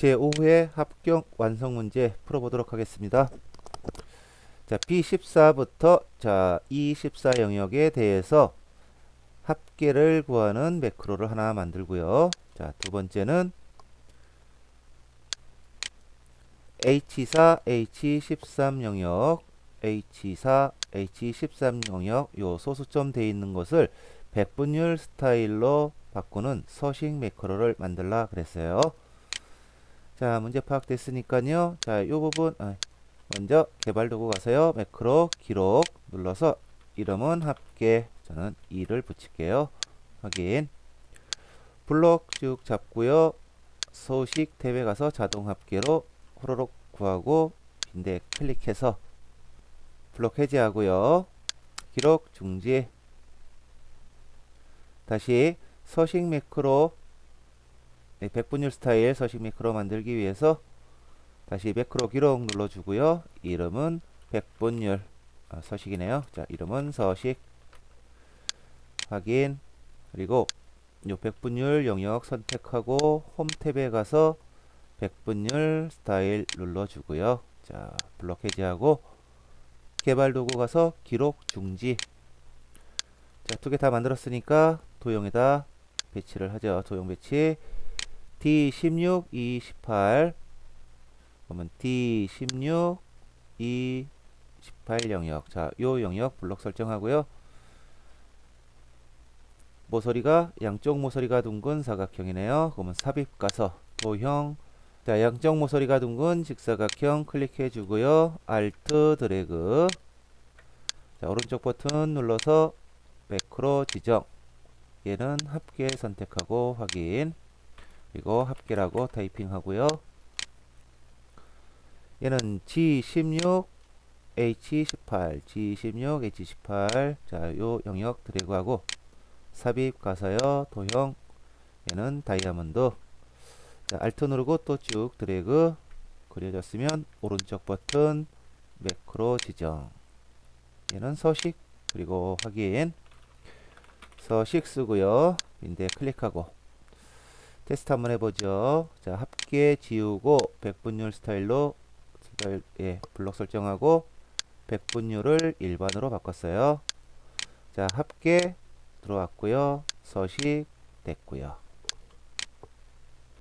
제5회 합격 완성 문제 풀어보도록 하겠습니다. 자, B14부터 자, E14 영역에 대해서 합계를 구하는 매크로를 하나 만들고요. 자, 두 번째는 H4, H13 영역, H4, H13 영역 요 소수점 돼 있는 것을 백분율 스타일로 바꾸는 서식 매크로를 만들라 그랬어요. 자, 문제 파악됐으니까요. 자, 요 부분 아, 먼저 개발 도구 가세요. 매크로 기록 눌러서 이름은 합계 저는 2를 붙일게요. 확인. 블록 쭉 잡고요. 소식 탭에 가서 자동 합계로 호로록 구하고 빈대 클릭해서 블록 해제하고요. 기록 중지. 다시 서식 매크로 네, 백분율 스타일 서식 매크로 만들기 위해서 다시 매크로 기록 눌러주고요. 이름은 백분율 아, 서식이네요. 자, 이름은 서식 확인 그리고 요 백분율 영역 선택하고 홈 탭에 가서 백분율 스타일 눌러주고요. 자, 블록 해제하고 개발 도구 가서 기록 중지. 자, 두 개 다 만들었으니까 도형에다 배치를 하죠. 도형 배치. D16, E18. 그러면 D16, E18 영역. 자, 요 영역 블록 설정하고요. 모서리가 양쪽 모서리가 둥근 사각형이네요. 그러면 삽입 가서 도형 자, 양쪽 모서리가 둥근 직사각형 클릭해 주고요. Alt 드래그. 자, 오른쪽 버튼 눌러서 매크로 지정. 얘는 합계 선택하고 확인. 그리고 합계라고 타이핑 하고요. 얘는 G16 H18, G16 H18. 자, 요 영역 드래그하고 삽입 가서요. 도형 얘는 다이아몬드. 자, 알트 누르고 또 쭉 드래그 그려졌으면 오른쪽 버튼 매크로 지정 얘는 서식 그리고 확인 서식 쓰고요 인데 클릭하고 테스트 한번 해보죠. 자 합계 지우고 백분율 스타일로 스타일, 예, 블록 설정하고 백분율을 일반으로 바꿨어요. 자 합계 들어왔고요. 서식 됐고요